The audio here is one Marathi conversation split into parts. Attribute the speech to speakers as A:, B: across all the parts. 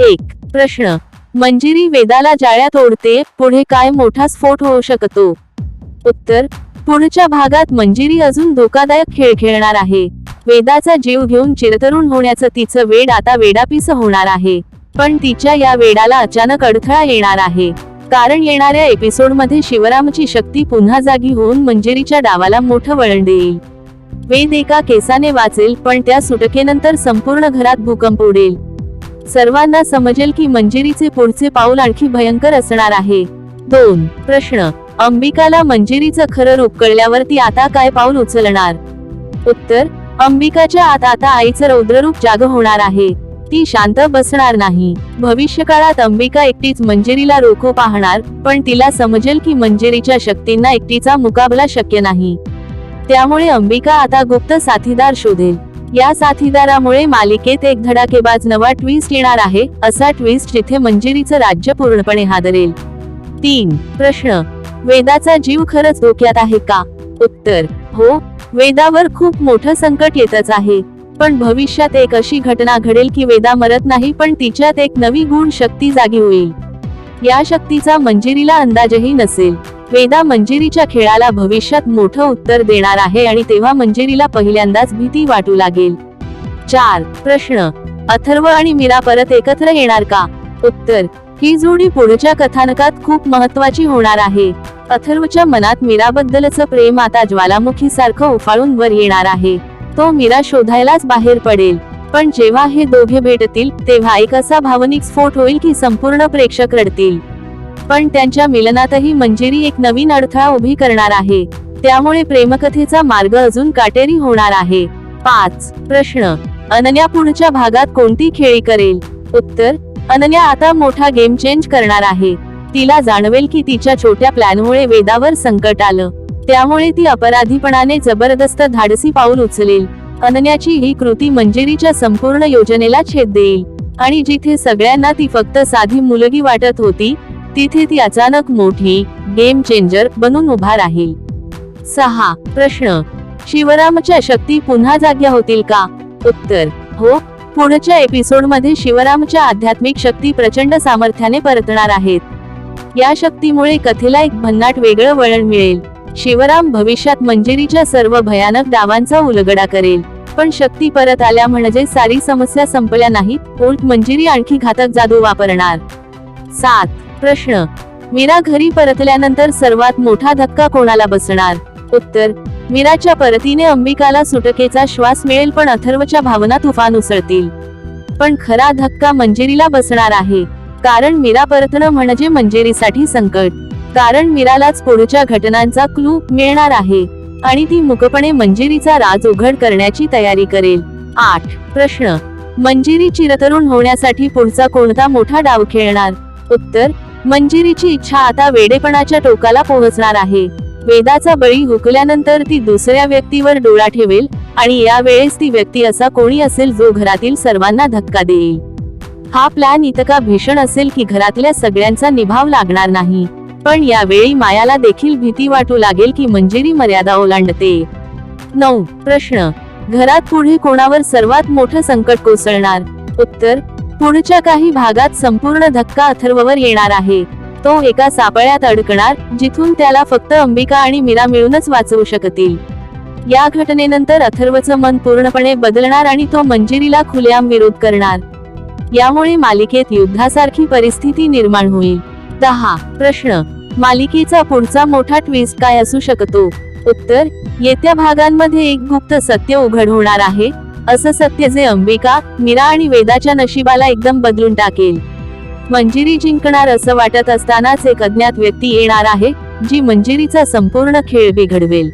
A: एक प्रश्न. मंजिरी वेदाला जाळ्यात ओढते पुढे काय मोठा स्फोट होऊ शकतो? उत्तर पुढच्या भागात मंजिरी अजून धोकादायक खेळ खेळणार आहे. वेदाचा जीव घेऊन चिरतरुण होण्याचं तिचं वेड आता वेडापीस होणार आहे. पण तिच्या या वेडाला अचानक अडथळा येणार आहे. कारण येणाऱ्या एपिसोडमध्ये शिवरामची शक्ती पुन्हा जागी होऊन मंजिरीच्या डावाला मोठं वळण देईल. वेद एका केसाने वाचेल पण त्या सुटकेनंतर संपूर्ण घरात भूकंप उडेल. सर्वांना समजेल की मंजिरीचे पुढचे पाऊल आणखी भयंकर असणार आहे. दोन प्रश्न. अंबिकाला मंजिरीचं खरं रूप कळल्यावर ती आता काय पाऊल उचलणार? उत्तर. अंबिकाच्या आत आता आईचं रौद्ररूप जाग होणार आहे. ती शांत बसणार नाही. भविष्यकाळात अंबिका एकटीच मंजिरीला रोखो पाहणार पण तिला समजेल की मंजिरीच्या शक्तींना एकटीचा मुकाबला शक्य नाही. त्यामुळे अंबिका आता गुप्त साथीदार शोधेल. या साथीदारामुळे मालिकेत एक धडाकेबाज नवा ट्विस्ट येणार आहे असा ट्विस्ट जिथे मंजिरीचं राज्य पूर्णपणे हादरेल. तीन प्रश्न. वेदाचा जीव खरंच धोक्यात आहे का? उत्तर. हो वेदावर खूप मोठं संकट येतच आहे. पण भविष्यात एक अशी घटना घडेल की वेदा मरत नाही पण तिच्यात एक नवी गुण शक्ती जागी होईल. या शक्तीचा मंजिरीला अंदाजही नसेल. वेदा मंजिरीच्या खेळाला भविष्यात मोठं उत्तर देणार आहे आणि तेव्हा मंजिरीला पहिल्यांदाच भीती वाटू लागेल. चार प्रश्न. अथर्व आणि मीरा परत एकत्र येणार का? उत्तर. ही जोडी पुढच्या कथानकात खूप महत्वाची होणार आहे. अथर्वच्या मनात मीराबद्दलचं प्रेम आता ज्वालामुखी सारखं उफाळून वर येणार आहे. तो मीरा शोधायलाच बाहेर पडेल. पण जेव्हा हे दोघे भेटतील तेव्हा एक असा भावनिक स्फोट होईल की संपूर्ण प्रेक्षक रडतील. पण त्यांच्या मिलनातही मंजिरी एक नवीन अडथळा उभी करणार आहे. त्यामुळे प्रेमकथेचा मार्ग अजून काटेरी होणार आहे. पाच. प्रश्न. अनन्या पुढच्या भागात कोणती खेळी करेल? उत्तर. अनन्या आता मोठा गेम चेंज करणार आहे. तिला जाणवेल की तिच्या छोट्या प्लॅनमुळे वेदावर संकट आलं. त्यामुळे ती अपराधीपणाने जबरदस्त धाडसी पाऊल उचलेल. अनन्याची ही कृती मंजिरीच्या संपूर्ण योजनेला छेद देईल. आणि जिथे सगळ्यांना ती फक्त साधी मुलगी वाटत होती तिथे ती अचानक मोठी गेम चेंजर बनून उभा राहील. सहा प्रश्न. शिवरामच्या शक्ती पुन्हा जाग्या होतील का? उत्तर हो. पुढच्या एपिसोडमध्ये शिवरामच्या आध्यात्मिक शक्ती प्रचंड सामर्थ्याने परतणार आहेत. या शक्तीमुळे कथेला एक भन्नाट वेगळं वळण मिळेल. शिवराम भविष्यात मंजिरीच्या सर्व भयानक डावांचा उलगडा करेल. पण शक्ती परत आल्या म्हणजे सारी समस्या संपल्या नाहीत उलट मंजिरी आणखी घातक जादू वापरणार. सात प्रश्न. मीरा घरी परतल्यानंतर सर्वात मोठा धक्का कोणाला बसणार? उत्तर. मीराच्या परतीने अंबिकाला सुटकेचा श्वास मिळेल पण अथर्वच्या भावना तुफान उसळतील. पण खरा धक्का मंजिरीला बसणार आहे. कारण मीरा परतणं म्हणजे मंजिरीसाठी संकट. कारण मीरालाच पुढच्या घटनांचा क्लू मिळणार आहे. आणि ती मुकपणे मंजिरीचा राज उघड करण्याची तयारी करेल. आठ. प्रश्न. मंजिरी चिरतरुण होण्यासाठी पुढचा कोणता मोठा डाव खेळणार? उत्तर. मंजिरीची इच्छा आता वेडेपणाच्या टोकाला पोहोचणार आहे. वेदाचा बळी हुकल्यानंतर ती दुसऱ्या व्यक्तीवर डोळा ठेवेल आणि यावेळेस ती व्यक्ती असा कोणी असेल जो घरातील सर्वांना धक्का देईल. हा प्लॅन इतका भीषण असेल की घरातल्या सगळ्यांचा निभाव लागणार नाही. पण यावेळी मायाला देखील भीती वाटू लागेल की मंजिरी मर्यादा ओलांडते. नऊ. प्रश्न. घरात पुढे कोणावर सर्वात मोठं संकट कोसळणार? उत्तर. पुढच्या काही भागात संपूर्ण धक्का अथर्ववर येणार आहे. तो एका सापळ्यात अडकणार जिथून त्याला फक्त अंबिका आणि मीरा मिळूनच वाचवू शकतील. या घटनेनंतर अथर्वचं मन पूर्णपणे बदलणार आणि तो मंजिरीला खुलेआम विरोध करणार. यामुळे मालिकेत युद्धासारखी परिस्थिती निर्माण होईल. दहा. प्रश्न. मालिकेचा पुढचा मोठा ट्विस्ट काय असू शकतो? उत्तर. येत्या भागांमध्ये एक गुप्त सत्य उघड होणार आहे. असं सत्य जे अंबिका मीरा आणि वेदाच्या नशिबाला एकदम बदलून टाकेल. मंजिरी जिंकणार असं वाटत असतानाच एक अज्ञात व्यक्ती येणार आहे जी मंजिरीचा संपूर्ण खेळ बिघडवेल.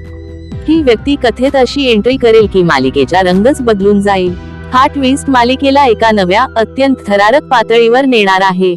A: ही व्यक्ती कथेत अशी एंट्री करेल की मालिकेचा रंगच बदलून जाईल. हा ट्विस्ट मालिकेला एका नव्या अत्यंत थरारक पातळीवर नेणार आहे.